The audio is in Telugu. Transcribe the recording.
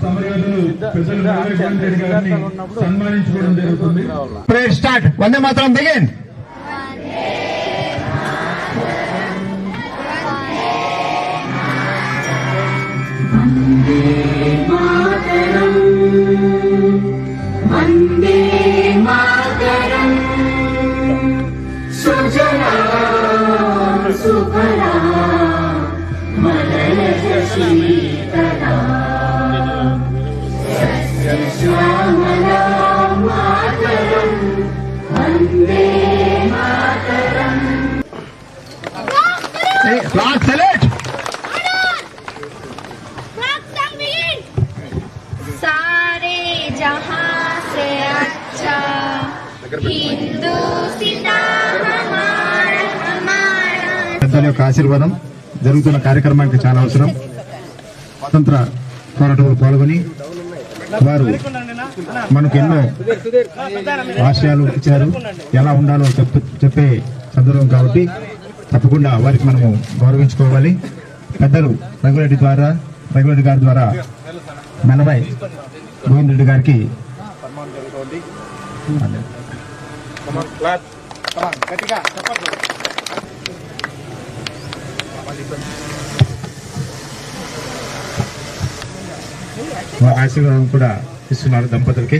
సమరయోధులు పెద్దలు నారాయణ రెడ్డి గారిని సన్మానించుకోవడం జరుగుతుంది ప్రేయర్ స్టార్ట్ వందే మాత్రం బిగిన్ वन्दे मातरम् सुजला Suphala मलयज class select clock song begin सारे जहां से अच्छा हिंदू सीता हमारा हमारा పెద్దల యొక్క ఆశీర్వాదం జరుగుతున్న కార్యక్రమానికి చాలా అవసరం స్వాతంత్ర పోరాటంలో పాల్గొని వారు మనకు ఎన్నో ఆశయాలు ఇచ్చారు ఎలా ఉండాలో చెప్ప చెప్పే సందర్భం కాబట్టి తప్పకుండా వారికి మనము గౌరవించుకోవాలి. పెద్దలు రఘురెడ్డి ద్వారా రఘురెడ్డి గారి ద్వారా మనబై గోవింద్ రెడ్డి గారికి వారి ఆశీర్వాదం కూడా ఇస్తున్నారు దంపతులకి.